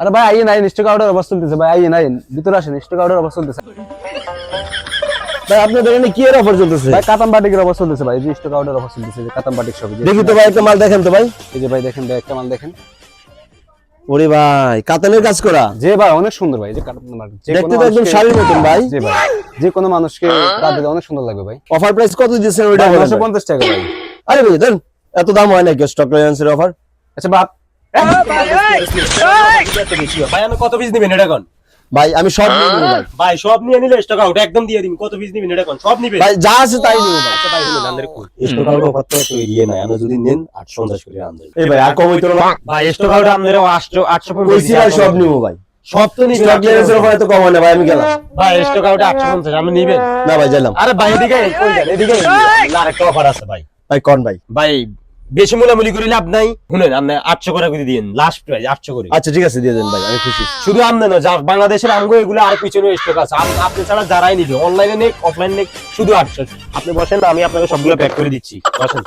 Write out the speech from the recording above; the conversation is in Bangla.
আরে ভাই আইন আইন স্টক আউটের অবস্থা চলতেছে। ভাই আইন আইন ভিতরে আসেন স্টক আউটের অবস্থা চলতেছে। ভাই আপনাদের এখানে কি এর অফার চলতেছে? ভাই কাতাম বাটিকের অবস্থা চলতেছে ভাই যে স্টক আউটের অবস্থা চলতেছে যে কাতাম বাটিক সব দেখি তো ভাই একটা মাল দেখেন তো ভাই। এই যে ভাই দেখেন ভাই একটা মাল দেখেন। ওরে ভাই কাতানের কাজ করা। যে ভাই অনেক সুন্দর ভাই যে কাতাম বাটিক। দেখতে তো একদম শাড়ির মতন ভাই। জি ভাই যে কোনো মানুষকে তাদের অনেক সুন্দর লাগবে ভাই। অফার প্রাইস কত দিয়েছেন ওইটা বলেন নশো ভাই। পঞ্চাশ টাকা ভাই। আরে ভাই দেন এত দাম হয় নাকি স্টক ক্লিয়ারেন্সের অফার আচ্ছা বাপ ভাই আমি কত পিস দিবেন এটা কোন ভাই আমি সব নিয়ে নেব ভাই। ভাই সব নিয়ে নিলে স্টক আউট একদম দিয়ে দিন কত পিস এটা কোন সব নিবেন ভাই যা আছে তাই নেব ভাই। আচ্ছা ভাই শুনুন আমাদের স্টক আউট অফার তো একটু নাই আমরা যদি নেন 850 করে আনবেন এই ভাই আর কম হইতো না ভাই। স্টক আউট আমাদের 800 850 কইছি ভাই সব নিবো ভাই। সব তো নিবেন স্টক ক্লিয়ারেন্সের অফার এত কম হয় না ভাই আমি গেলাম। ভাই স্টক আউট 850 আমরা নিবেন? না ভাই যাইলাম আরে ভাই এদিকে কই যান এদিকে। আরেকটা অফার আছে ভাই। ভাই কোন ভাই? ভাই বেশি মোলামুলি করে লাভ নাই। শুনেন আপনি 800 করে করে দিন লাস্ট প্রাইস 800 করে। আচ্ছা ঠিক আছে দিয়ে দেন ভাই আমি খুশি। শুধু আমনে না যা বাংলাদেশের আঙ্গো এগুলো আর পিছনে স্টক আছে। আপ- আপনি ছাড়া যারাই নিবে অনলাইনে নেই অফলাইনে নেই শুধু 800 আপনি বসেন আমি আপনাকে সবগুলো প্যাক করে দিচ্ছি। বসেন।